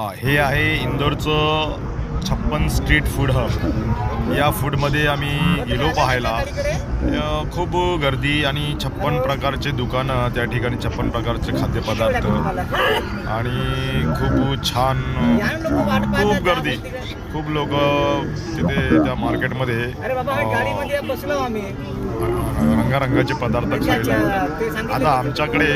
हा, हे आहे इंदोरचं छप्पन स्ट्रीट फूड हब. या फूडमध्ये आम्ही गेलो पाहायला. खूप गर्दी आणि छप्पन प्रकारचे दुकानं त्या ठिकाणी छप्पन प्रकारचे खाद्यपदार्थ. आणि खूप छान खूप गर्दी. खूप लोक तिथे त्या मार्केटमध्ये रंगारंगाचे पदार्थ खायला. आता आमच्याकडे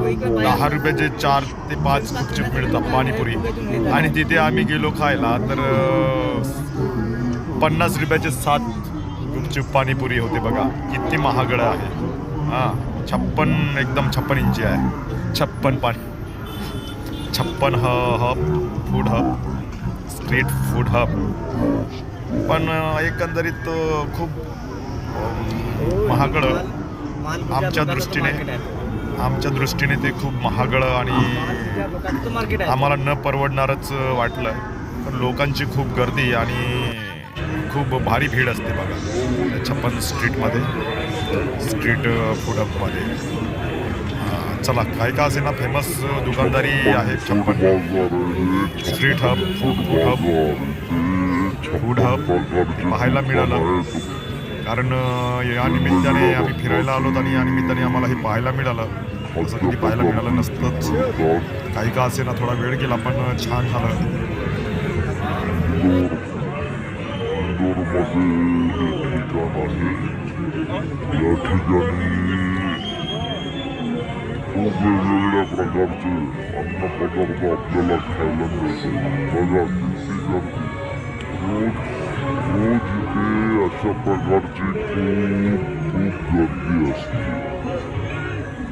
दहा रुपयाचे चार ते पाच गुपचूप मिळतात पाणीपुरी. आणि तिथे आम्ही गेलो खायला तर पन्नास रुपयाचे सात गुपचूप पाणीपुरी होते बघा. किती महागडं आहे. हां छप्पन एकदम छप्पन इंची आहे. छप्पन पाणी. छप्पन ह hub food hub. Street food hub. पण एकंदरीत खूप महागडं. आमच्या दृष्टीने. आमच्या दृष्टीने ते खूप महागडं आणि आम्हाला न परवडणारच वाटलं. पण लोकांची खूप गर्दी आणि खूप भारी भीड असते बघा. छप्पन स्ट्रीटमध्ये स्ट्रीट फूडअपमध्ये चला काय का असे ना फेमस दुकानदारी आहे छप्पन. Street hub food food hub food hub पाहायला मिळालं. कारण या निमित्ताने आम्ही फिरायला आलो आणि या निमित्ताने आम्हाला हे पाहायला मिळालं. असं कधी पाहायला मिळालं नसतंच काही का असे ना थोडा वेळ गेला पण छान झालं. या ठिकाणी खूप वेगवेगळ्या प्रकारचे अन्नपदार्थ आपल्याला खायला मिळते बघा रोज रोज इथे अशा प्रकारची खूप खूप गर्दी असते.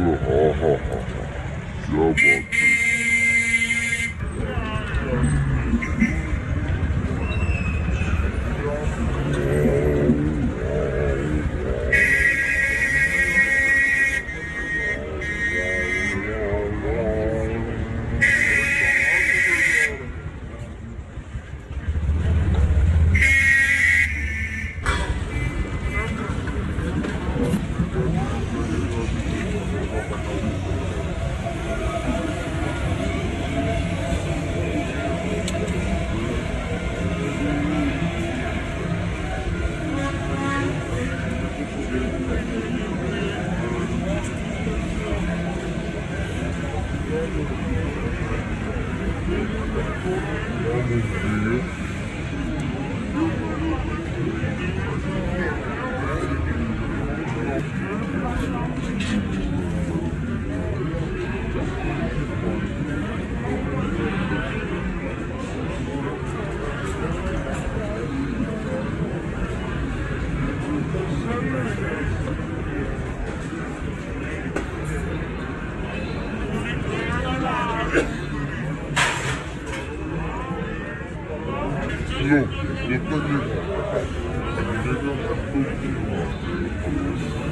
ха-ха-ха. Я бабки. Mm -hmm. हा हा हा हा क्या बात है No, yo también. Tiene